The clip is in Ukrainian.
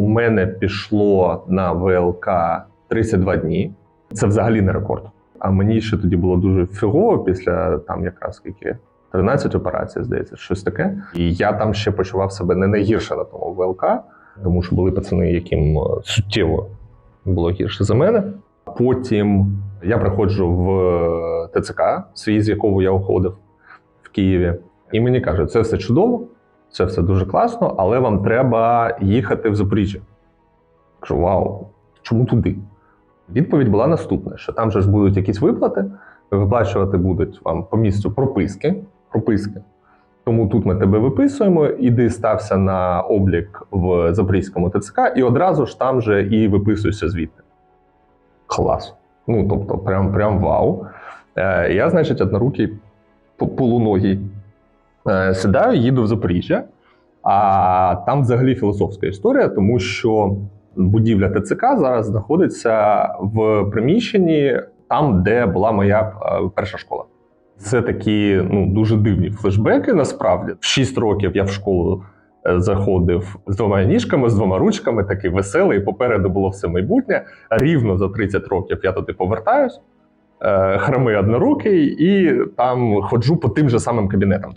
у мене пішло на ВЛК 32 дні. Це взагалі не рекорд. А мені ще тоді було дуже фігово після там якраз скільки 13 операцій, здається, щось таке. І я там ще почував себе не найгірше на тому ВЛК, тому що були пацани, яким е, суттєво було гірше за мене. Потім я приходжу в е, ТЦК, свій з якого я уходив в Києві, і мені кажуть, це все чудово, це все дуже класно, але вам треба їхати в Запоріжжя. Кажу, вау, чому туди? Відповідь була наступна: що там же ж будуть якісь виплати, виплачувати будуть вам по місцю прописки. прописки. Тому тут ми тебе виписуємо, іди стався на облік в Запорізькому ТЦК, і одразу ж там же і виписуйся звідти. Клас. Ну, тобто, прям, прям вау. Е, я, значить, однорукий по- полуногий. Е, сідаю, їду в Запоріжжя, а там взагалі філософська історія, тому що будівля ТЦК зараз знаходиться в приміщенні там, де була моя е, перша школа. Це такі ну, дуже дивні флешбеки. Насправді, в 6 років я в школу е, заходив з двома ніжками, з двома ручками, такий веселий. Попереду було все майбутнє. Рівно за 30 років я туди повертаюсь. Храми однорукий, і там ходжу по тим же самим кабінетам.